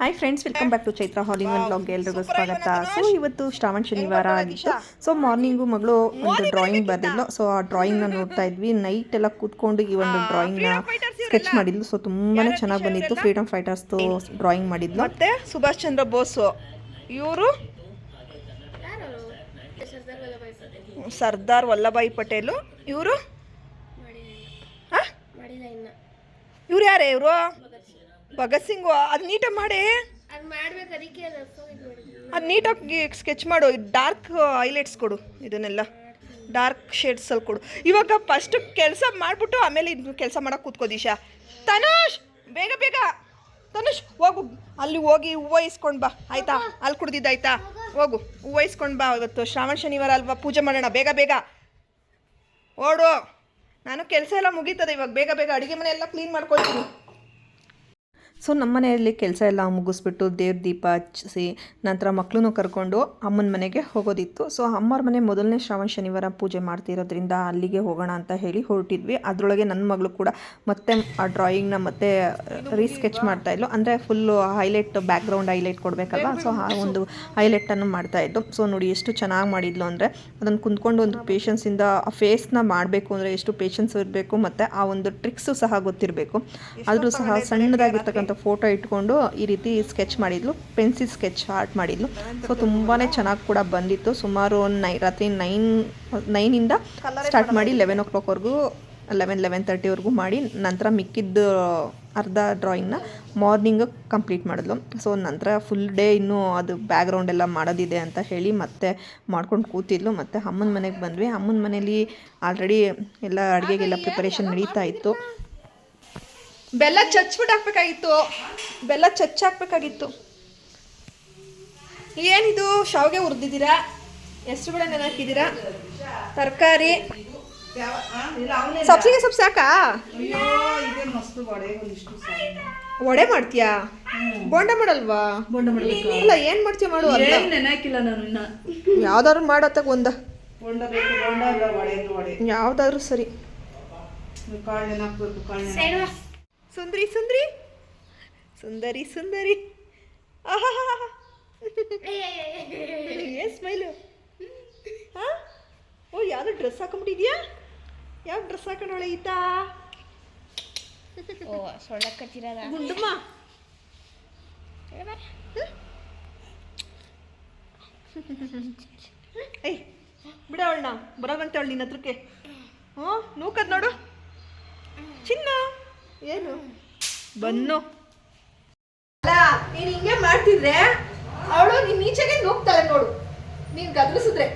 Hi friends welcome back to Chaitra howling ಒನ್ ಬ್ಲಾಗ್ಗೆ ಎಲ್ರಿಗೂ ಸ್ವಾಗತ. ಸೊ ಇವತ್ತು ಶ್ರಾವಣ ಶನಿವಾರ ಆಗಿತ್ತು ಸೊ ಮಾರ್ನಿಂಗು ಮಗಳು ಒಂದು ಡ್ರಾಯಿಂಗ್ ಬರೆದಿದ್ಲು ಸೊ ಆ ಡ್ರಾಯಿಂಗ್ನ ನೋಡ್ತಾ ಇದ್ವಿ. ನೈಟ್ ಎಲ್ಲ ಕೂತ್ಕೊಂಡು ಈ ಒಂದು ಡ್ರಾಯಿಂಗ್ನ ಸ್ಕೆಚ್ ಮಾಡಿದ್ಲು. ಸೊ ತುಂಬಾ ಚೆನ್ನಾಗಿ ಬಂದಿತ್ತು. ಫ್ರೀಡಮ್ ಫೈಟರ್ಸ್ದು ಡ್ರಾಯಿಂಗ್ ಮಾಡಿದ್ಲು. ಮತ್ತೆ ಸುಭಾಷ್ ಚಂದ್ರ ಬೋಸು. ಇವರು? ಸರ್ದಾರ್ ವಲ್ಲಭಾಯಿ ಪಟೇಲು. ಇವರು? ಇವ್ರು ಯಾರೇ ಇವರು? ಭಗತ್ ಸಿಂಗು ಅದು ನೀಟಾಗಿ ಮಾಡಿ. ಅದು ನೀಟಾಗಿ ಸ್ಕೆಚ್ ಮಾಡು ಡಾರ್ಕ್ ಹೈಲೈಟ್ಸ್ ಕೊಡು ಇದನ್ನೆಲ್ಲ. ಡಾರ್ಕ್ ಶೇಡ್ಸಲ್ಲಿ ಕೊಡು. ಇವಾಗ ಫಸ್ಟ್ ಕೆಲಸ ಮಾಡಿಬಿಟ್ಟು ಆಮೇಲೆ ಇದು ಕೆಲಸ ಮಾಡೋಕೆ ಕೂತ್ಕೋ ದಿಶಾ. ತನುಷ್! ಬೇಗ ಬೇಗ! ತನುಷ್ ಹೋಗು. ಅಲ್ಲಿ ಹೋಗಿ ಹೂವು ಇಸ್ಕೊಂಡು ಬಾ. ಆಯ್ತಾ? ಅಲ್ಲಿ ಕುಡ್ದಿದ್ದಾಯ್ತಾ ಹೋಗು. ಹೂವು ಇಸ್ಕೊಂಡು ಬಾ. ಇವತ್ತು ಶ್ರಾವಣ ಶನಿವಾರ ಅಲ್ವಾ? ಪೂಜೆ ಮಾಡೋಣ. ಬೇಗ ಬೇಗ. ಓಡು. ನಾನು ಕೆಲಸ ಎಲ್ಲ ಮುಗೀತದೆ ಇವಾಗ. ಬೇಗ ಬೇಗ. ಅಡುಗೆ ಮನೆ ಎಲ್ಲ ಕ್ಲೀನ್ ಮಾಡ್ಕೊಳ್ತೀನಿ. ಸೊ ನಮ್ಮ ಮನೆಯಲ್ಲಿ ಕೆಲಸ ಎಲ್ಲ ಮುಗಿಸ್ಬಿಟ್ಟು ದೇವ್ರ ದೀಪ ಹಚ್ಚಿಸಿ ನಂತರ ಮಕ್ಕಳನ್ನು ಕರ್ಕೊಂಡು ಅಮ್ಮನ ಮನೆಗೆ ಹೋಗೋದಿತ್ತು. ಸೊ ಅಮ್ಮರ ಮನೆ ಮೊದಲನೇ ಶ್ರಾವಣ ಶನಿವಾರ ಪೂಜೆ ಮಾಡ್ತಿರೋದ್ರಿಂದ ಅಲ್ಲಿಗೆ ಹೋಗೋಣ ಅಂತ ಹೇಳಿ ಹೊರಟಿದ್ವಿ. ಅದರೊಳಗೆ ನನ್ನ ಮಗಳು ಕೂಡ ಮತ್ತೆ ಆ ಡ್ರಾಯಿಂಗ್ನ ಮತ್ತೆ ರೀಸ್ಕೆಚ್ ಮಾಡ್ತಾ ಇದ್ಲು. ಅಂದರೆ ಫುಲ್ಲು ಹೈಲೈಟ್ ಬ್ಯಾಕ್ಗ್ರೌಂಡ್ ಹೈಲೈಟ್ ಕೊಡಬೇಕಲ್ಲ ಸೊ ಆ ಒಂದು ಹೈಲೈಟನ್ನು ಮಾಡ್ತಾ ಇದ್ದು ಸೊ ನೋಡಿ ಎಷ್ಟು ಚೆನ್ನಾಗಿ ಮಾಡಿದ್ಲು ಅಂದರೆ ಅದನ್ನು ಕುಂತ್ಕೊಂಡು ಒಂದು ಪೇಷನ್ಸಿಂದ ಆ ಫೇಸ್ನ ಮಾಡಬೇಕು ಅಂದರೆ ಎಷ್ಟು ಪೇಷನ್ಸ್ ಇರಬೇಕು ಮತ್ತು ಆ ಒಂದು ಟ್ರಿಕ್ಸು ಸಹ ಗೊತ್ತಿರಬೇಕು. ಆದರೂ ಸಹ ಸಣ್ಣದಾಗಿರ್ತಕ್ಕಂಥ ಫೋಟೋ ಇಟ್ಕೊಂಡು ಈ ರೀತಿ ಸ್ಕೆಚ್ ಮಾಡಿದ್ಲು. ಪೆನ್ಸಿಲ್ ಸ್ಕೆಚ್ ಆರ್ಟ್ ಮಾಡಿದ್ಲು. ಸೊ ತುಂಬಾ ಚೆನ್ನಾಗಿ ಕೂಡ ಬಂದಿತ್ತು. ಸುಮಾರು ನೈ, ರಾತ್ರಿ ನೈನ್, ನೈನಿಂದ ಸ್ಟಾರ್ಟ್ ಮಾಡಿ ಲೆವೆನ್ ಓ ಕ್ಲಾಕ್ವರೆಗೂ ಲೆವೆನ್ ಲೆವೆನ್ ತರ್ಟಿವರೆಗೂ ಮಾಡಿ ನಂತರ ಮಿಕ್ಕಿದ್ದು ಅರ್ಧ ಡ್ರಾಯಿಂಗ್ನ ಮಾರ್ನಿಂಗ್ ಕಂಪ್ಲೀಟ್ ಮಾಡಿದ್ಲು. ಸೊ ನಂತರ ಫುಲ್ ಡೇ ಇನ್ನೂ ಅದು ಬ್ಯಾಕ್ಗ್ರೌಂಡ್ ಎಲ್ಲ ಮಾಡೋದಿದೆ ಅಂತ ಹೇಳಿ ಮತ್ತೆ ಮಾಡ್ಕೊಂಡು ಕೂತಿದ್ಲು. ಮತ್ತು ಅಮ್ಮನ ಮನೆಗೆ ಬಂದ್ವಿ. ಅಮ್ಮನ ಮನೇಲಿ ಆಲ್ರೆಡಿ ಎಲ್ಲ ಅಡುಗೆಗೆಲ್ಲ ಪ್ರಿಪರೇಷನ್ ನಡೀತಾ ಇತ್ತು. ಬೆಲ್ಲ ಚಚ್ಬಿಟ್ಟು ಹಾಕ್ಬೇಕಾಗಿತ್ತು ಬೆಲ್ಲ ಚಚ್ಚ ಹಾಕ್ಬೇಕಾಗಿತ್ತು ಏನಿದು? ಶಾವಿಗೆ ಹುರಿದಿದ್ದೀರಾ? ಹೆಸರು ಬೇಳೆ ನೆನೆ ಹಾಕಿದ್ದೀರಾ? ತರಕಾರಿ? ಸಬ್ಸಿಗೆ ಸೊಪ್ಪು ಸಾಕಾ ವಡೆ ಮಾಡ್ತೀಯಾ? ಬೋಂಡ ಮಾಡಲ್ವಾ? ಬೋಂಡ ಮಾಡಬೇಕು. ಇಲ್ಲ ಏನ್ ಮಾಡ್ತೀಯ ಮಾಡು ನೆನಕಿಲ್ಲ ಏನ್ ನೆನಾಕಿಲ್ಲ ನಾನು ಇನ್ನ. ಯಾವ್ದಾದ್ರು ಮಾಡತ್ತಾಗ ಒಂದ. ಯಾವ್ದಾದ್ರು ಸರಿ. ಸುಂದರಿ ಸುಂದರಿ. ಸುಂದರಿ ಸುಂದರಿ. ಏನ್ ಸ್ಮೈಲು. ಹಾ? ಓ ಯಾವ್ದು ಡ್ರೆಸ್ ಹಾಕೊಂಡ್ಬಿಟ್ಟಿದ್ಯಾ? ಯಾವ ಡ್ರೆಸ್ ಹಾಕೊಂಡವಳೆ ಈತಾ? ಓ ಸೊಳ್ಳೆ ಕಚ್ಚಿರದ ಗುಂಡಮ್ಮ ಐ ಬಿಡ ಅವಳನ್ನ. ಬರೋದಂತೆ ಅವಳು ನಿನ್ನ ಹತ್ರಕ್ಕೆ. ಹ್ಞೂ ನೂಕದ್ ನೋಡು. ಚಿನ್ನ. ಏನು? ಬನ್ನು. ಅಲ್ಲ ನೀನು ಹಿಂಗೆ ಮಾಡ್ತಿದ್ರೆ ಅವಳು ನೀನು ಈಚೆಗೆ ನೂಗ್ತಾಳೆ ನೋಡು. ನೀನು ಗದರಿಸಿದ್ರೆ.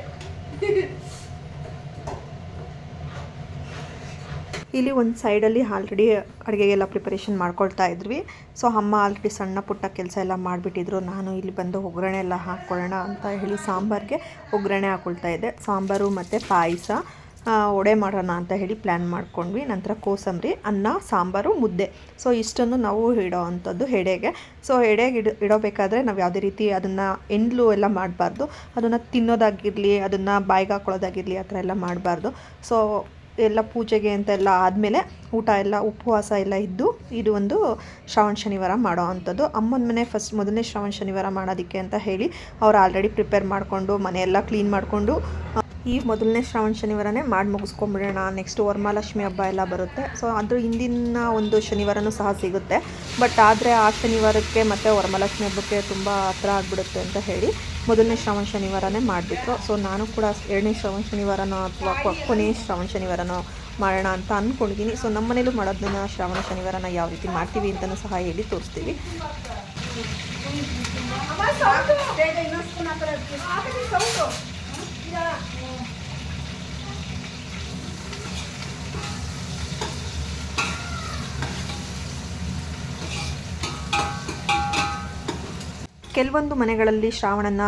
ಇಲ್ಲಿ ಒಂದು ಸೈಡಲ್ಲಿ ಆಲ್ರೆಡಿ ಅಡುಗೆಗೆಲ್ಲ ಪ್ರಿಪರೇಷನ್ ಮಾಡ್ಕೊಳ್ತಾ ಇದ್ವಿ. ಸೊ ಅಮ್ಮ ಆಲ್ರೆಡಿ ಸಣ್ಣ ಪುಟ್ಟ ಕೆಲಸ ಎಲ್ಲ ಮಾಡಿಬಿಟ್ಟಿದ್ರು. ನಾನು ಇಲ್ಲಿ ಬಂದು ಒಗ್ಗರಣೆ ಎಲ್ಲ ಹಾಕ್ಕೊಳ್ಳೋಣ ಅಂತ ಹೇಳಿ ಸಾಂಬಾರಿಗೆ ಒಗ್ಗರಣೆ ಹಾಕ್ಕೊಳ್ತಾ ಇದ್ದೆ. ಸಾಂಬಾರು ಮತ್ತು ಪಾಯಸ. ವಡೆ ಮಾಡೋಣ ಅಂತ ಹೇಳಿ ಪ್ಲ್ಯಾನ್ ಮಾಡ್ಕೊಂಡ್ವಿ. ನಂತರ ಕೋಸಂಬರಿ, ಅನ್ನ, ಸಾಂಬಾರು, ಮುದ್ದೆ. ಸೊ ಇಷ್ಟನ್ನು ನಾವು ಇಡೋ ಅಂಥದ್ದು ಎಡೆಗೆ. ಸೊ ಎಡೆಗೆ ಇಡ, ಇಡಬೇಕಾದ್ರೆ ನಾವು ಯಾವುದೇ ರೀತಿ ಅದನ್ನು ಎಂಡ್ಲು ಎಲ್ಲ ಮಾಡಬಾರ್ದು. ಅದನ್ನು ತಿನ್ನೋದಾಗಿರಲಿ, ಅದನ್ನು ಬಾಯಿಗೆ ಹಾಕೊಳ್ಳೋದಾಗಿರಲಿ, ಆ ಥರ ಎಲ್ಲ ಮಾಡಬಾರ್ದು. ಸೊ ಎಲ್ಲ ಪೂಜೆಗೆ ಅಂತ ಎಲ್ಲ ಆದಮೇಲೆ ಊಟ ಎಲ್ಲ, ಉಪವಾಸ ಎಲ್ಲ ಇದ್ದು, ಇದು ಒಂದು ಶ್ರಾವಣ ಶನಿವಾರ ಮಾಡೋ ಅಂಥದ್ದು. ಅಮ್ಮನ ಮನೆ ಫಸ್ಟ್ ಮೊದಲನೇ ಶ್ರಾವಣ ಶನಿವಾರ ಮಾಡೋದಕ್ಕೆ ಅಂತ ಹೇಳಿ ಅವ್ರು ಆಲ್ರೆಡಿ ಪ್ರಿಪೇರ್ ಮಾಡಿಕೊಂಡು ಮನೆಯೆಲ್ಲ ಕ್ಲೀನ್ ಮಾಡಿಕೊಂಡು ಈ ಮೊದಲನೇ ಶ್ರಾವಣ ಶನಿವಾರನೇ ಮಾಡಿ ಮುಗಿಸ್ಕೊಂಡ್ಬಿಡೋಣ ನೆಕ್ಸ್ಟ್ ವರಮಹಾಲಕ್ಷ್ಮಿ ಹಬ್ಬ ಎಲ್ಲ ಬರುತ್ತೆ. ಸೊ ಅದು ಹಿಂದಿನ ಒಂದು ಶನಿವಾರನೂ ಸಹ ಸಿಗುತ್ತೆ. ಬಟ್ ಆದರೆ ಆ ಶನಿವಾರಕ್ಕೆ ಮತ್ತು ವರಮಹಾಲಕ್ಷ್ಮಿ ಹಬ್ಬಕ್ಕೆ ತುಂಬ ಹತ್ರ ಆಗಿಬಿಡುತ್ತೆ ಅಂತ ಹೇಳಿ ಮೊದಲನೇ ಶ್ರಾವಣ ಶನಿವಾರನೇ ಮಾಡಿಬಿಟ್ರು. ಸೊ ನಾನು ಕೂಡ ಎರಡನೇ ಶ್ರಾವಣ ಶನಿವಾರನೋ ಅಥವಾ ಕೊನೆಯ ಶ್ರಾವಣ ಶನಿವಾರನೋ ಮಾಡೋಣ ಅಂತ ಅಂದ್ಕೊಂಡಿದ್ದೀನಿ ಸೊ ನಮ್ಮ ಮನೇಲೂ ಮಾಡೋದನ್ನ ಶ್ರಾವಣ ಶನಿವಾರನ ಯಾವ ರೀತಿ ಮಾಡ್ತೀವಿ ಅಂತಲೂ ಸಹ ಹೇಳಿ ತೋರಿಸ್ತೀವಿ. ಕೆಲವೊಂದು ಮನೆಗಳಲ್ಲಿ ಶ್ರಾವಣನ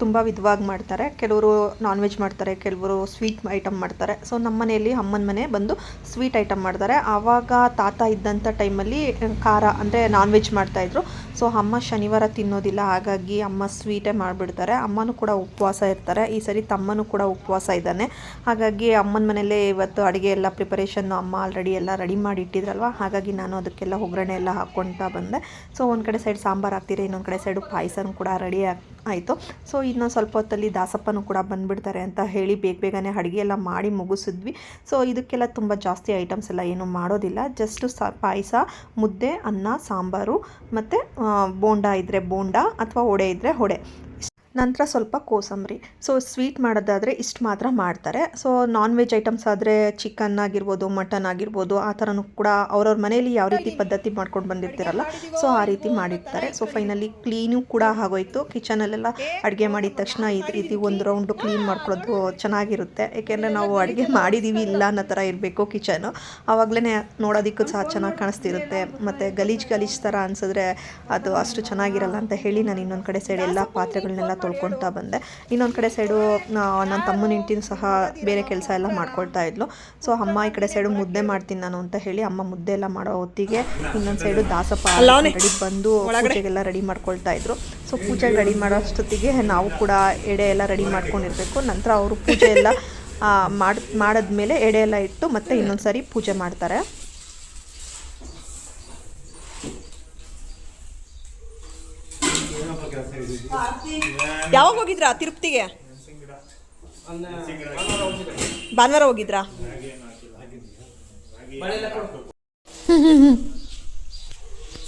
ತುಂಬ ವಿಧವಾಗಿ ಮಾಡ್ತಾರೆ. ಕೆಲವರು ನಾನ್ ವೆಜ್ ಮಾಡ್ತಾರೆ, ಕೆಲವರು ಸ್ವೀಟ್ ಐಟಮ್ ಮಾಡ್ತಾರೆ. ಸೊ ನಮ್ಮ ಮನೆಯಲ್ಲಿ ಅಮ್ಮನ ಮನೆ ಬಂದು ಸ್ವೀಟ್ ಐಟಮ್ ಮಾಡ್ತಾರೆ. ಆವಾಗ ತಾತ ಇದ್ದಂಥ ಟೈಮಲ್ಲಿ ಖಾರ ಅಂದರೆ ನಾನ್ ವೆಜ್ ಮಾಡ್ತಾಯಿದ್ರು ಸೊ ಅಮ್ಮ ಶನಿವಾರ ತಿನ್ನೋದಿಲ್ಲ, ಹಾಗಾಗಿ ಅಮ್ಮ ಸ್ವೀಟೇ ಮಾಡಿಬಿಡ್ತಾರೆ. ಅಮ್ಮನೂ ಕೂಡ ಉಪವಾಸ ಇರ್ತಾರೆ. ಈ ಸರಿ ತಮ್ಮನೂ ಕೂಡ ಉಪವಾಸ ಇದ್ದಾನೆ. ಹಾಗಾಗಿ ಅಮ್ಮನ ಮನೇಲೇ ಇವತ್ತು ಅಡುಗೆ ಎಲ್ಲ ಪ್ರಿಪರೇಷನ್ನು ಅಮ್ಮ ಆಲ್ರೆಡಿ ಎಲ್ಲ ರೆಡಿ ಮಾಡಿ ಇಟ್ಟಿದ್ರಲ್ವ ಹಾಗಾಗಿ ನಾನು ಅದಕ್ಕೆಲ್ಲ ಒಗ್ಗರಣೆ ಎಲ್ಲ ಹಾಕ್ಕೊಳ್ತಾ ಬಂದೆ. ಸೊ ಒಂದು ಕಡೆ ಸೈಡ್ ಸಾಂಬಾರು ಹಾಕ್ತೀರಿ? ಇನ್ನೊಂದು ಕಡೆ ಸೈಡು ಪಾಯಸನೂ ಕೂಡ ರೆಡಿ ಆಯಿತು. ಸೊ ಇನ್ನೊಂದು ಸ್ವಲ್ಪ ಹೊತ್ತಲ್ಲಿ ದಾಸಪ್ಪನೂ ಕೂಡ ಬಂದುಬಿಡ್ತಾರೆ ಅಂತ ಹೇಳಿ ಬೇಗ ಬೇಗನೆ ಅಡುಗೆ ಎಲ್ಲ ಮಾಡಿ ಮುಗಿಸಿದ್ವಿ. ಸೊ ಇದಕ್ಕೆಲ್ಲ ತುಂಬ ಜಾಸ್ತಿ ಐಟಮ್ಸ್ ಎಲ್ಲ ಏನು ಮಾಡೋದಿಲ್ಲ. ಜಸ್ಟು ಸ, ಪಾಯಸ, ಮುದ್ದೆ, ಅನ್ನ, ಸಾಂಬಾರು ಮತ್ತು ಬೋಂಡ ಇದ್ದರೆ ಬೋಂಡ ಅಥವಾ ಒಡೆ ಇದ್ದರೆ ವಡೆ. ನಂತರ ಸ್ವಲ್ಪ ಕೋಸಂಬರಿ. ಸೊ ಸ್ವೀಟ್ ಮಾಡೋದಾದರೆ ಇಷ್ಟು ಮಾತ್ರ ಮಾಡ್ತಾರೆ. ಸೊ ನಾನ್ ವೆಜ್ ಐಟಮ್ಸ್ ಆದರೆ ಚಿಕನ್ ಆಗಿರ್ಬೋದು ಮಟನ್ ಆಗಿರ್ಬೋದು, ಆ ಥರನೂ ಕೂಡ ಅವ್ರವ್ರ ಮನೆಯಲ್ಲಿ ಯಾವ ರೀತಿ ಪದ್ಧತಿ ಮಾಡ್ಕೊಂಡು ಬಂದಿರ್ತೀರಲ್ಲ ಸೊ ಆ ರೀತಿ ಮಾಡಿರ್ತಾರೆ. ಸೊ ಫೈನಲಿ ಕ್ಲೀನು ಕೂಡ ಆಗೋಯ್ತು. ಕಿಚನಲ್ಲೆಲ್ಲ ಅಡುಗೆ ಮಾಡಿದ ತಕ್ಷಣ ಈ ರೀತಿ ಒಂದು ರೌಂಡು ಕ್ಲೀನ್ ಮಾಡ್ಕೊಳ್ಳೋದು ಚೆನ್ನಾಗಿರುತ್ತೆ. ಏಕೆಂದರೆ ನಾವು ಅಡುಗೆ ಮಾಡಿದ್ದೀವಿ ಇಲ್ಲ ಅನ್ನೋ ಥರ ಇರಬೇಕು ಕಿಚನು ಆವಾಗಲೇ ನೋಡೋದಕ್ಕೂ ಸಹ ಚೆನ್ನಾಗಿ ಕಾಣಿಸ್ತಿರುತ್ತೆ. ಮತ್ತು ಗಲೀಜು ಗಲೀಜು ಥರ ಅನಿಸಿದ್ರೆ ಅದು ಅಷ್ಟು ಚೆನ್ನಾಗಿರಲ್ಲ ಅಂತ ಹೇಳಿ ನಾನು ಇನ್ನೊಂದು ಕಡೆ ಸೈಡ್ ಎಲ್ಲ ಪಾತ್ರೆಗಳನ್ನೆಲ್ಲ ತೊಳ್ಕೊಳ್ತಾ ಬಂದೆ. ಇನ್ನೊಂದು ಕಡೆ ಸೈಡು ನನ್ನ ತಮ್ಮನ ಇಂಟಿನ ಸಹ ಬೇರೆ ಕೆಲಸ ಎಲ್ಲ ಮಾಡ್ಕೊಳ್ತಾ ಇದ್ಲು. ಸೊ ಅಮ್ಮ ಈ ಕಡೆ ಸೈಡು ಮುದ್ದೆ ಮಾಡ್ತೀನಿ ನಾನು ಅಂತ ಹೇಳಿ ಅಮ್ಮ ಮುದ್ದೆ ಎಲ್ಲ ಮಾಡೋ ಹೊತ್ತಿಗೆ ಇನ್ನೊಂದು ಸೈಡು ದಾಸಪ್ಪ ರೆಡಿ ಬಂದು ಪೂಜೆಗೆಲ್ಲ ರೆಡಿ ಮಾಡ್ಕೊಳ್ತಾ ಇದ್ರು. ಸೊ ಪೂಜೆ ರೆಡಿ ಮಾಡೋ ಅಷ್ಟೊತ್ತಿಗೆ ನಾವು ಕೂಡ ಎಡೆ ಎಲ್ಲ ರೆಡಿ ಮಾಡ್ಕೊಂಡಿರ್ಬೇಕು. ನಂತರ ಅವರು ಪೂಜೆ ಎಲ್ಲ ಮಾಡಿ ಮಾಡಿದ್ಮೇಲೆ ಎಡೆ ಎಲ್ಲ ಇಟ್ಟು ಮತ್ತೆ ಇನ್ನೊಂದು ಸಾರಿ ಪೂಜೆ ಮಾಡ್ತಾರೆ. ಯಾವಾಗ ಹೋಗಿದ್ರಾ? ತಿರುಪತಿಗೆ? ಭಾನುವಾರ ಹೋಗಿದ್ರಾ?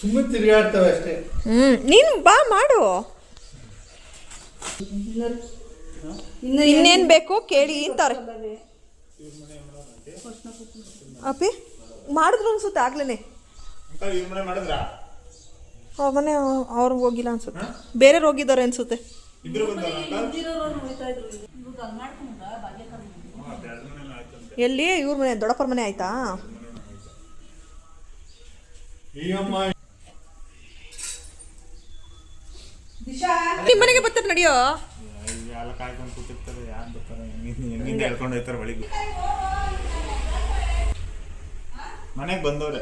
ಸುಮ್ಮನೆ ತಿರುಗಾಡ್ತವೆ ಅಷ್ಟೇ. ಹ್ಮ್ ನೀನು ಬಾ ಮಾಡು. ಇನ್ನೇನ್ ಬೇಕು ಕೇಳಿ ಅಂತಾರೆ ಅಪ್ಪಿ ಮಾಡಿದ್ರು ಅನ್ಸುತ್ತೆ ಆಗ್ಲೇನೆ. ಅವ್ರ ಮನೆ ಅವ್ರಿಗೆ ಹೋಗಿಲ್ಲ ಅನ್ಸುತ್ತೆ. ಬೇರೆ ಹೋಗಿದ್ದಾರೆ ಅನ್ಸುತ್ತೆ. ಎಲ್ಲಿ? ಇವ್ರ ಮನೆ ದೊಡ್ಡಪ್ಪರ ಮನೆ ಆಯ್ತಾ? ನಿಮ್ಮ ಮನೆಗೆ ಬರ್ತಾರೆ ನಡಿಯೋ? ಎಲ್ಲ ಕಾಯ್ಕೊಂಡು ಕೂತಿರ್ತಾರೆ. ಯಾರು ಬರ್ತಾರೆ? ಹೇಳ್ಕೊಂಡು ಮನೆಗೆ ಬಂದವ್ರೆ.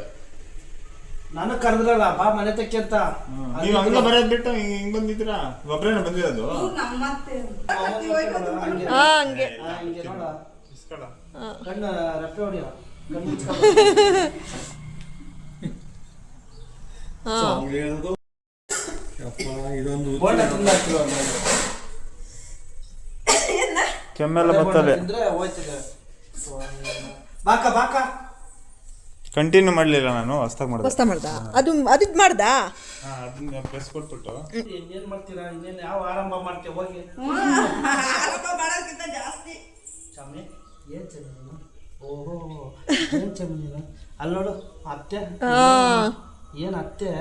ನಾನು ಕರೆದ್ರಲ್ಲ ಬಾ ಮನೆ ತಕ್ಕಂತ ಅಂತ. ನೀವು ಹಂಗ ಬರೋದ್ ಬಿಟ್ಟು ಹಿಂಗ್ ಬಂದಿದ್ರ ಒಬ್ಬರೇನ ಒಬ್ರೇನ ಬಂದಿರೋದು? ಹಾ ಹಂಗೆ. ಆ, ಹಿಂಗೆ ನೋಡ. ಇಸ್ಕೊಳ. ಕಣ್ಣು ರಪ್ಪೆ ಹೊಡಿಯೋ. ಕೆಮ್ಮೆಲ್ಲ ಬರ್ತದೆ ಬಾಕ ಬಾಕ. ಕಂಟಿನ್ಯೂ ಮಾಡ್ಲಿಲ್ಲ ನಾನು ಹೊಸ್ದಾಗಿ ಮಾಡ್ದೆ. ಹೊಸ್ತ ಮಾಡ್ದ? ಅದು ಅದು ಮಾಡ್ದಾ? ಹಾ, ಅದನ್ನ ಪ್ರೆಸ್ ಕೊಟ್ಬಿಟ್ಟು. ಇನ್ನೇನ್ ಮಾಡ್ತೀರಾ? ಇನ್ನೇನ್ ಯಾವ ಆರಂಭ ಮಾಡ್ತೀಯ? ಹೋಗಿ. ಚಾಮಿ ಏನ್ ಚಮಿ ನೀನು ಓಹೋ ಏನ್ ಚಮಿ ನೀನು ಅಲ್ಲಿ ನೋಡು ಅತ್ತೆ. ಏನ್ ಅತ್ತೆ?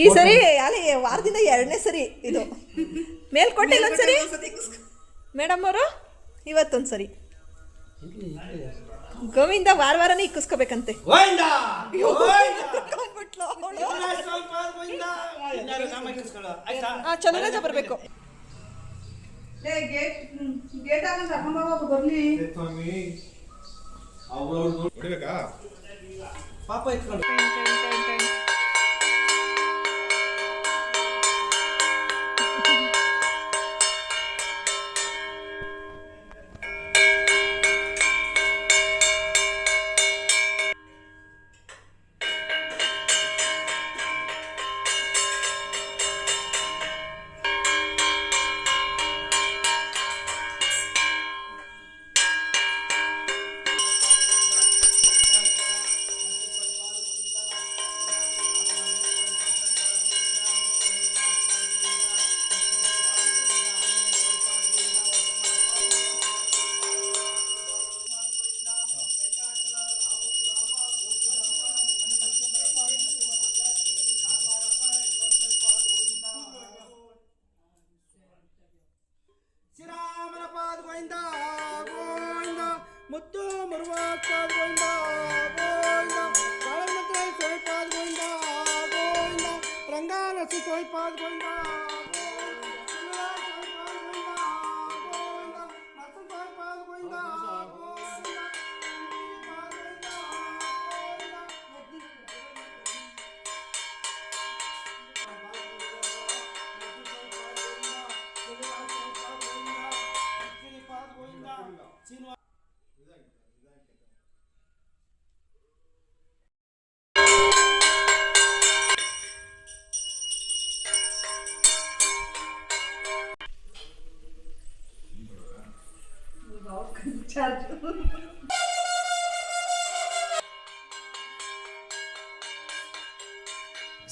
ಈ ಸರಿ ಅಲ್ಲಿ ವಾರದಿಂದ ಎರಡನೇ ಸರಿ ಇದು. ಮೇಲ್ಕೋಟೆ ಕೊಟ್ಟೆ ಸರಿ ಮೇಡಮ್ ಅವರು ಇವತ್ತೊಂದ್ ಸರಿ ಇರ್ಲಿ ಇರ್ಲಿ ಗೋವಿಂದ ವಾರ ವಾರನೇ ಇಕ್ಕಿಸ್ಕೋಬೇಕಂತೆ. ಚಂದ್ರರಾಜ ಬರಬೇಕು. ಪಾಪ ಎತ್ಕೊಂಡು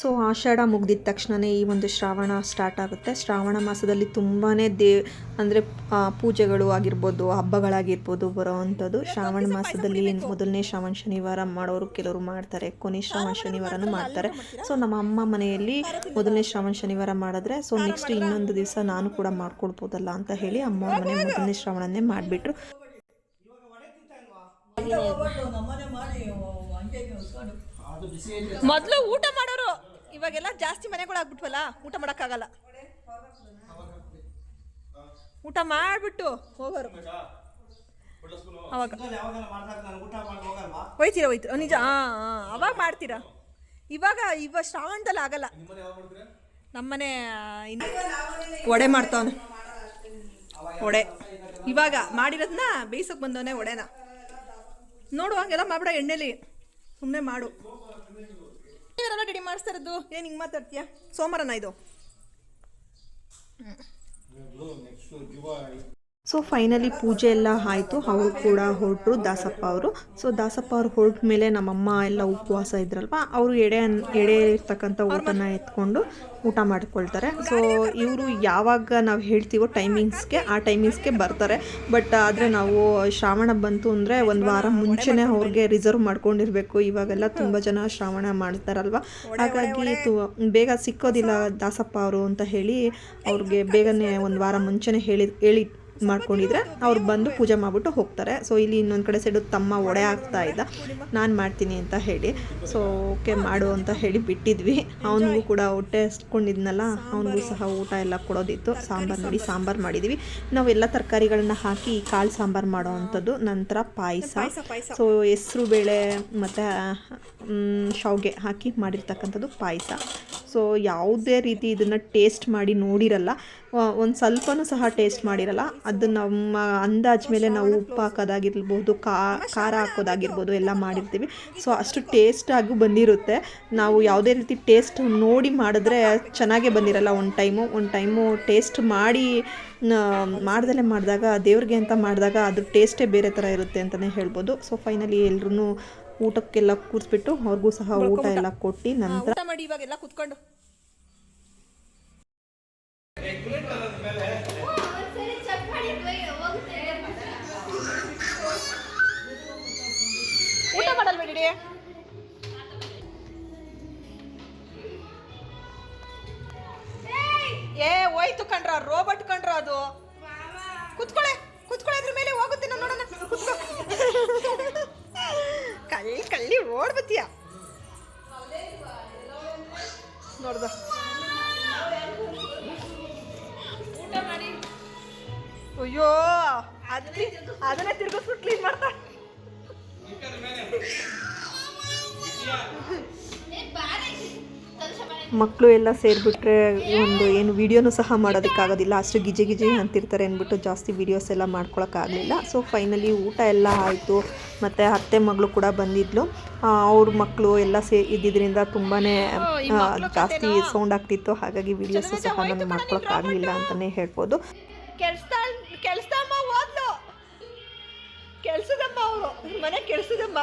ಸೊ ಆಷಾಢ ಮುಗ್ದಿದ ತಕ್ಷಣವೇ ಈ ಒಂದು ಶ್ರಾವಣ ಸ್ಟಾರ್ಟ್ ಆಗುತ್ತೆ. ಶ್ರಾವಣ ಮಾಸದಲ್ಲಿ ತುಂಬಾ ದೇ ಅಂದರೆ ಪೂಜೆಗಳು ಆಗಿರ್ಬೋದು ಹಬ್ಬಗಳಾಗಿರ್ಬೋದು ಬರೋ ಅಂಥದ್ದು ಶ್ರಾವಣ ಮಾಸದಲ್ಲಿ ಮೊದಲನೇ ಶ್ರಾವಣ ಶನಿವಾರ ಮಾಡೋರು ಕೆಲವರು ಮಾಡ್ತಾರೆ. ಕೊನೆ ಶ್ರಾವಣ ಶನಿವಾರನೂ ಮಾಡ್ತಾರೆ. ಸೊ ನಮ್ಮ ಅಮ್ಮ ಮನೆಯಲ್ಲಿ ಮೊದಲನೇ ಶ್ರಾವಣ ಶನಿವಾರ ಮಾಡಿದ್ರೆ ಸೊ ನೆಕ್ಸ್ಟ್ ಇನ್ನೊಂದು ದಿವಸ ನಾನು ಕೂಡ ಮಾಡ್ಕೊಳ್ಬೋದಲ್ಲ ಅಂತ ಹೇಳಿ ಅಮ್ಮ ಮನೆ ಮೊದಲನೇ ಶ್ರಾವಣನೇ ಮಾಡಿಬಿಟ್ರು. ಮೊದ್ಲು ಊಟ ಮಾಡೋರು ಇವಾಗೆಲ್ಲ ಜಾಸ್ತಿ ಮನೆಗಳಾಗ್ಬಿಟ್ವಲ್ಲ ಊಟ ಮಾಡೋಕ್ಕಾಗಲ್ಲ. ಊಟ ಮಾಡಿಬಿಟ್ಟು ಹೋಗೋರು. ಅವಾಗ. ಹೋಯ್ತೀರಾ ಹೋಯ್ತೀರಾ ನಿಜ ಹಾಂ ಹಾಂ ಅವಾಗ ಮಾಡ್ತೀರಾ? ಇವಾಗ ಇವಾಗ ಶ್ರಾವಣದಲ್ಲಿ ಆಗಲ್ಲ. ನಮ್ಮನೆ ಒಡೆ ಮಾಡ್ತಾವನೆ. ವಡೆ. ಇವಾಗ ಮಾಡಿರೋದನ್ನ ಬೇಯಿಸೋಕೆ ಬಂದವನೇ ಒಡೆನ ನೋಡು, ಹಾಗೆಲ್ಲ ಮಾಡ್ಬೇಡ ಎಣ್ಣೆಲಿ. ಸುಮ್ಮನೆ ಮಾಡು. ರೆಡಿ ಮಾಡಿಸ್ತಾ ಇರೋದು ಏನು ಹಿಂಗೆ ಮಾತಾಡ್ತೀಯ? ಸೋಮವಾರನ ಇದು? ಸೊ ಫೈನಲಿ ಪೂಜೆ ಎಲ್ಲ ಆಯಿತು. ಅವರು ಕೂಡ ಹೊರಟರು, ದಾಸಪ್ಪ ಅವರು. ಸೊ ದಾಸಪ್ಪ ಅವ್ರು ಹೊರಟ ಮೇಲೆ ನಮ್ಮಮ್ಮ ಎಲ್ಲ ಉಪವಾಸ ಇದ್ರಲ್ವ, ಅವರು ಎಡೆ ಎಡೆ ಇರ್ತಕ್ಕಂಥ ಊಟನ ಎತ್ಕೊಂಡು ಊಟ ಮಾಡ್ಕೊಳ್ತಾರೆ. ಸೊ ಇವರು ಯಾವಾಗ ನಾವು ಹೇಳ್ತೀವೋ ಟೈಮಿಂಗ್ಸ್ಗೆ ಆ ಟೈಮಿಂಗ್ಸ್ಗೆ ಬರ್ತಾರೆ. ಬಟ್ ಆದರೆ ನಾವು ಶ್ರಾವಣ ಬಂತು ಅಂದರೆ ಒಂದು ವಾರ ಮುಂಚೆನೇ ಅವ್ರಿಗೆ ರಿಸರ್ವ್ ಮಾಡ್ಕೊಂಡಿರಬೇಕು. ಇವಾಗೆಲ್ಲ ತುಂಬ ಜನ ಶ್ರಾವಣ ಮಾಡ್ತಾರಲ್ವ. ಹಾಗಾಗಿ ತು, ಬೇಗ ಸಿಕ್ಕೋದಿಲ್ಲ ದಾಸಪ್ಪ ಅವರು ಅಂತ ಹೇಳಿ ಅವ್ರಿಗೆ ಬೇಗನೆ ಒಂದು ವಾರ ಮುಂಚೆನೇ ಹೇಳಿ ಹೇಳಿ ಮಾಡ್ಕೊಂಡಿದ್ರೆ ಅವ್ರು ಬಂದು ಪೂಜೆ ಮಾಡಿಬಿಟ್ಟು ಹೋಗ್ತಾರೆ. ಸೊ ಇಲ್ಲಿ ಇನ್ನೊಂದು ಕಡೆ ಸೈಡು ತಮ್ಮ ಒಡೆ ಆಗ್ತಾ ಇದ್ದ. ನಾನು ಮಾಡ್ತೀನಿ ಅಂತ ಹೇಳಿ. ಸೊ ಓಕೆ ಮಾಡು ಅಂತ ಹೇಳಿ ಬಿಟ್ಟಿದ್ವಿ. ಅವನಿಗೂ ಕೂಡ ಹೊಟ್ಟೆ ಹಸ್ಕೊಂಡಿದ್ನಲ್ಲ, ಅವನಿಗೂ ಸಹ ಊಟ ಎಲ್ಲ ಕೊಡೋದಿತ್ತು. ಸಾಂಬಾರು ನೋಡಿ ಸಾಂಬಾರು ಮಾಡಿದ್ವಿ. ನಾವು ಎಲ್ಲ ತರಕಾರಿಗಳನ್ನ ಹಾಕಿ ಕಾಳು ಸಾಂಬಾರು ಮಾಡೋ ಅಂಥದ್ದು ನಂತರ ಪಾಯಸ. ಸೊ ಹೆಸ್ರು ಬೇಳೆ ಮತ್ತು ಶಾವಿಗೆ ಹಾಕಿ ಮಾಡಿರ್ತಕ್ಕಂಥದ್ದು ಪಾಯಸ. ಸೊ ಯಾವುದೇ ರೀತಿ ಇದನ್ನು ಟೇಸ್ಟ್ ಮಾಡಿ ನೋಡಿರಲ್ಲ ಒಂದು ಸ್ವಲ್ಪನೂ ಸಹ ಟೇಸ್ಟ್ ಮಾಡಿರಲ್ಲ. ಅದು ನಮ್ಮ ಅಂದಾಜ್ ಮೇಲೆ ನಾವು ಉಪ್ಪು ಹಾಕೋದಾಗಿರ್ಬೋದು ಖಾರ ಹಾಕೋದಾಗಿರ್ಬೋದು ಎಲ್ಲ ಮಾಡಿರ್ತೀವಿ. ಸೊ ಅಷ್ಟು ಟೇಸ್ಟಾಗೂ ಬಂದಿರುತ್ತೆ. ನಾವು ಯಾವುದೇ ರೀತಿ ಟೇಸ್ಟ್ ನೋಡಿ ಮಾಡಿದ್ರೆ ಚೆನ್ನಾಗೇ ಬಂದಿರಲ್ಲ ಒಂದು ಟೈಮು ಒಂದು ಟೈಮು ಟೇಸ್ಟ್ ಮಾಡಿ ಮಾಡ್ದಲೇ ಮಾಡಿದಾಗ, ದೇವ್ರಿಗೆ ಅಂತ ಮಾಡಿದಾಗ ಅದು ಟೇಸ್ಟೇ ಬೇರೆ ಥರ ಇರುತ್ತೆ ಅಂತಲೇ ಹೇಳ್ಬೋದು. ಸೊ ಫೈನಲಿ ಎಲ್ರೂ ಊಟಕ್ಕೆಲ್ಲ ಕೂರಿಸ್ಬಿಟ್ಟು ಅವ್ರಿಗೂ ಸಹ ಊಟ ಎಲ್ಲ ಕೊಟ್ಟು ನಂತರ ಊಟ ಮಾಡಿ ಇವಾಗೆಲ್ಲ ಕುತ್ಕೊಂಡು. ಊಟ ಮಾಡಲ್ಬೇಡಿ ಏ ಹೋಯ್ತು ಕಣ್ರ ರೋಬಟ್ ಕಣ್ರ ಅದು. ಕುತ್ಕೊಳೆ ಕುತ್ಕೊಳೆ ಅದ್ರ ಮೇಲೆ ಹೋಗುತ್ತೆ ನಾನು ನೋಡೋಣ. ಕುತ್ಕೋ. ಕಳ್ಳಿ ಕಳ್ಳಿ ಓಡ್ಬತ್ತೀಯ? ನೋಡ್ದ. ಅಯ್ಯೋ ಅದ್ರಿ ಅದನ್ನ ತಿರ್ಗಿಸ್ಬಿಟ್ಟು ಕ್ಲೀನ್ ಮಾಡ್ತಾ. ಮಕ್ಕಳು ಎಲ್ಲ ಸೇರಿಬಿಟ್ರೆ ಒಂದು ಏನು ವೀಡಿಯೋನೂ ಸಹ ಮಾಡೋದಕ್ಕಾಗೋದಿಲ್ಲ. ಅಷ್ಟು ಗಿಜಿ ಗಿಜಿ ಅಂತಿರ್ತಾರೆ ಅಂದ್ಬಿಟ್ಟು ಜಾಸ್ತಿ ವೀಡಿಯೋಸ್ ಎಲ್ಲ ಮಾಡ್ಕೊಳಕ್ಕಾಗಲಿಲ್ಲ. ಸೊ ಫೈನಲಿ ಊಟ ಎಲ್ಲ ಆಯಿತು. ಮತ್ತು ಅತ್ತೆ ಮಗಳು ಕೂಡ ಬಂದಿದ್ಲು. ಅವ್ರ ಮಕ್ಕಳು ಎಲ್ಲ ಸೇ ಇದ್ದಿದ್ದರಿಂದ ತುಂಬಾ ಜಾಸ್ತಿ ಸೌಂಡ್ ಆಗ್ತಿತ್ತು. ಹಾಗಾಗಿ ವೀಡಿಯೋಸು ಸಹ ನಾನು ಮಾಡ್ಕೊಳಕ್ಕಾಗಲಿಲ್ಲ ಅಂತಲೇ ಹೇಳ್ಬೋದು. ಕೆಲಸದಮ್ಮ ಅವರು. ಮನೆ ಕೆಲ್ಸದಮ್ಮ.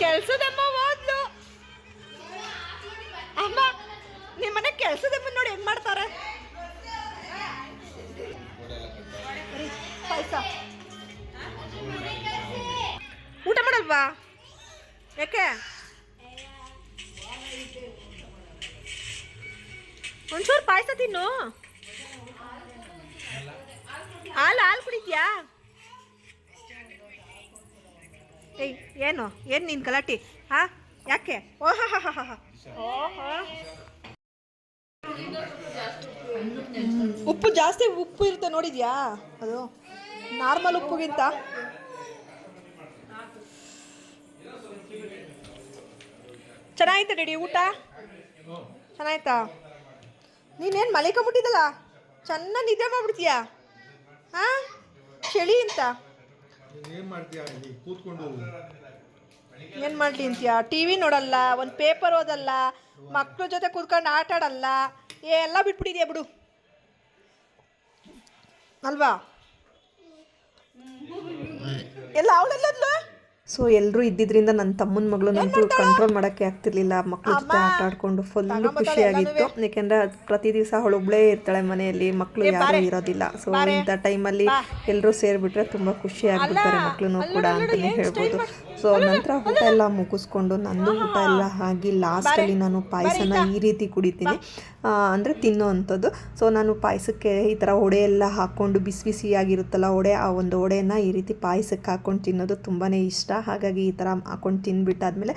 ಕೆಲ್ಸದಮ್ಮ ಹೋದ್ಲು ಅಮ್ಮ ನಿಮ್ಮ ಮನೆ ಕೆಲ್ಸದಮ್ಮ ನೋಡಿ ಹೆಂಗ್ ಮಾಡ್ತಾರೆ. ಊಟ ಮಾಡಲ್ವಾ? ಯಾಕೆ? ಒಂಚೂರು ಪಾಯಸ ತಿನ್ನು. ಹಾಲು ಹಾಲು ಕುಡಿದ್ಯಾ ಏಯ್, ಏನು? ಏನು ನೀನು ಗಲಾಟೆ? ಹಾ? ಯಾಕೆ? ಓಹೋ ಉಪ್ಪು ಜಾಸ್ತಿ ಉಪ್ಪು ಇರುತ್ತೆ ನೋಡಿದ್ಯಾ? ಅದು ನಾರ್ಮಲ್ ಉಪ್ಪುಗಿಂತ. ಚೆನ್ನಾಯ್ತ ರೆಡಿ ಊಟ? ಚೆನ್ನಾಯ್ತಾ ನೀನೇನು ಮಲಿಕೊಂಬಿಟ್ಟಿದ್ದಲ್ಲ ಚೆನ್ನಾಗಿ ನಿದ್ದೆ ಮಾಡ್ಬಿಡ್ತೀಯಾ? ಹಾಂ? ಚಳಿ ಅಂತ. ಏನ್ ಮಾಡ್ತೀಯ? ಇಲ್ಲಿ ಕೂತ್ಕೊಂಡು. ಏನು ಮಾಡಲಿ ಅಂತೀಯ? ಟಿ ವಿ ನೋಡಲ್ಲ ಒಂದು ಪೇಪರ್ ಓದಲ್ಲ ಮಕ್ಳ ಜೊತೆ ಕೂತ್ಕೊಂಡು ಆಟ ಆಡಲ್ಲ. ಎಲ್ಲ ಬಿಟ್ಬಿಟ್ಟಿದ್ಯಾ ಬಿಡು. ಅಲ್ವಾ? ಎಲ್ಲ ಅವಳೆಲ್ಲದ್ಲು? ಸೊ ಎಲ್ಲರೂ ಇದ್ದಿದ್ರಿಂದ ನನ್ನ ತಮ್ಮನ ಮಗಳು ನಂತೂ ಕಂಟ್ರೋಲ್ ಮಾಡೋಕ್ಕೆ ಆಗ್ತಿರ್ಲಿಲ್ಲ ಮಕ್ಕಳ ಜೊತೆ ಆಟ ಆಡ್ಕೊಂಡು ಫುಲ್ ಖುಷಿಯಾಗಿತ್ತು. ಯಾಕೆಂದ್ರೆ ಅದ್ ಪ್ರತಿ ದಿವಸ ಅವಳೊಬ್ಳೇ ಇರ್ತಾಳೆ ಮನೆಯಲ್ಲಿ. ಮಕ್ಕಳು ಯಾರೂ ಇರೋದಿಲ್ಲ. ಸೊ ಇಂಥ ಟೈಮಲ್ಲಿ ಎಲ್ಲರೂ ಸೇರಿಬಿಟ್ರೆ ತುಂಬ ಖುಷಿ ಆಗ್ಬಿಡ್ತಾರೆ ಮಕ್ಳು ಕೂಡ ಅಂತಲೇ ಹೇಳ್ಬೋದು. ಸೊ ನಂತರ ಊಟ ಎಲ್ಲ ಮುಗಿಸ್ಕೊಂಡು ನಂದು ಊಟ ಎಲ್ಲ ಆಗಿ ಲಾಸ್ಟಲ್ಲಿ ನಾನು ಪಾಯಸನ ಈ ರೀತಿ ಕುಡಿತೀನಿ. ಅಂದರೆ ತಿನ್ನೋ ಅಂಥದ್ದು. ಸೊ ನಾನು ಪಾಯಸಕ್ಕೆ ಈ ಥರ ಒಡೆ ಎಲ್ಲ ಹಾಕ್ಕೊಂಡು ಬಿಸಿ ಬಿಸಿಯಾಗಿರುತ್ತಲ್ಲ ಒಡೆ ಆ ಒಂದು ಒಡೆನ ಈ ರೀತಿ ಪಾಯಸಕ್ಕೆ ಹಾಕ್ಕೊಂಡು ತಿನ್ನೋದು ತುಂಬಾ ಇಷ್ಟ. ಹಾಗಾಗಿ ಈ ಥರ ಹಾಕ್ಕೊಂಡು ತಿಂದ್ಬಿಟ್ಟಾದ್ಮೇಲೆ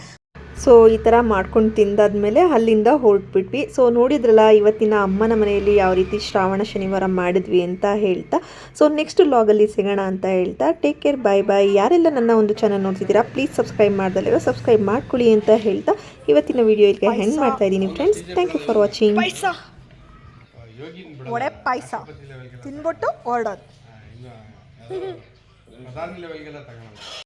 ಸೊ ಈ ಥರ ಮಾಡ್ಕೊಂಡು ತಿಂದಾದ್ಮೇಲೆ ಅಲ್ಲಿಂದ ಹೊರಟ್ಬಿಟ್ವಿ. ಸೊ ನೋಡಿದ್ರಲ್ಲ ಇವತ್ತಿನ ಅಮ್ಮನ ಮನೆಯಲ್ಲಿ ಯಾವ ರೀತಿ ಶ್ರಾವಣ ಶನಿವಾರ ಮಾಡಿದ್ವಿ ಅಂತ ಹೇಳ್ತಾ. ಸೊ ನೆಕ್ಸ್ಟ್ ಲಾಗಲ್ಲಿ ಸಿಗೋಣ ಅಂತ ಹೇಳ್ತಾ. ಟೇಕ್ ಕೇರ್ ಬೈ ಬೈ ಯಾರೆಲ್ಲ ನನ್ನ ಒಂದು ಚಾನಲ್ ನೋಡ್ತಿದ್ದೀರಾ ಪ್ಲೀಸ್ ಸಬ್ಸ್ಕ್ರೈಬ್ ಮಾಡ್ದಲ್ಲಿರೋ ಸಬ್ಸ್ಕ್ರೈಬ್ ಮಾಡ್ಕೊಳ್ಳಿ ಅಂತ ಹೇಳ್ತಾ. ಇವತ್ತಿನ ವಿಡಿಯೋ ಇಲ್ಲಿಗೆ ಹೆಂಗೆ ಮಾಡ್ತಾ ಇದ್ದೀನಿ friends thank you for watching ಒಡೆ ಪಾಯಸ ತಿನ್ಬಿಟ್ಟು ಹೊರಡೋದು.